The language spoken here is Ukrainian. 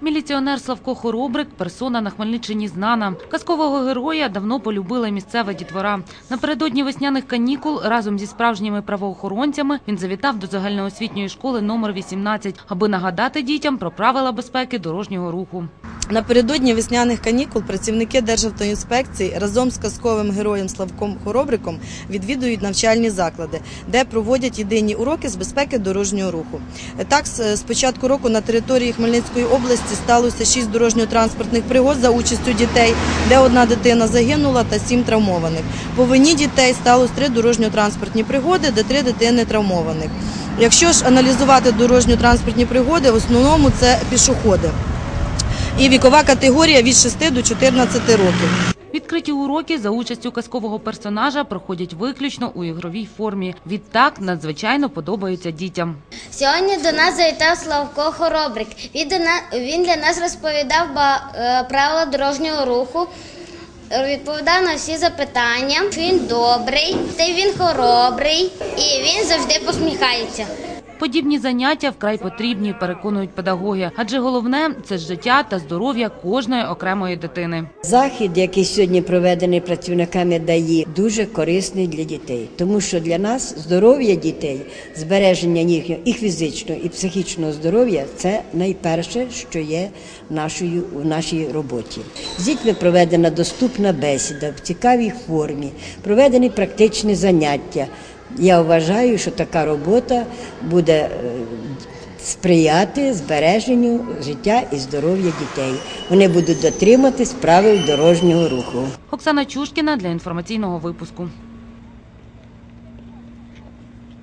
Міліціонер Славко Хоробрик – персона на Хмельниччині знана. Казкового героя давно полюбила місцева дітвора. Напередодні весняних канікул разом зі справжніми правоохоронцями він завітав до загальноосвітньої школи номер 18, аби нагадати дітям про правила безпеки дорожнього руху. Напередодні весняних канікул працівники Державтоінспекції разом з казковим героєм Славком Хоробриком відвідують навчальні заклади, де проводять єдині уроки з безпеки дорожнього руху. Так, з початку року на території Хмельницької області сталося шість дорожньо-транспортних пригод за участю дітей, де одна дитина загинула та сім травмованих. По вині дітей сталося три дорожньо-транспортні пригоди, де три дитини травмованих. Якщо ж аналізувати дорожньо-транспортні пригоди, в основному це пішоходи і вікова категорія від 6 до 14 років. Відкриті уроки за участю казкового персонажа проходять виключно у ігровій формі. Відтак надзвичайно подобаються дітям. Сьогодні до нас завітав Славко Хоробрик. Він, для нас розповідав е, правила дорожнього руху, відповідав на всі запитання. Він добрий, та він хоробрий, і він завжди посміхається. Подібні заняття вкрай потрібні, переконують педагоги. Адже головне – це життя та здоров'я кожної окремої дитини. Захід, який сьогодні проведений працівниками ДАІ, дуже корисний для дітей, тому що для нас здоров'я дітей, збереження їхнього і фізичного, і психічного здоров'я це найперше, що є нашою в нашій роботі. З дітьми проведена доступна бесіда в цікавій формі, проведені практичні заняття. Я вважаю, що така робота буде е, сприяти збереженню життя і здоров'я дітей. Вони будуть дотриматись правил дорожнього руху. Оксана Чушкіна для інформаційного випуску.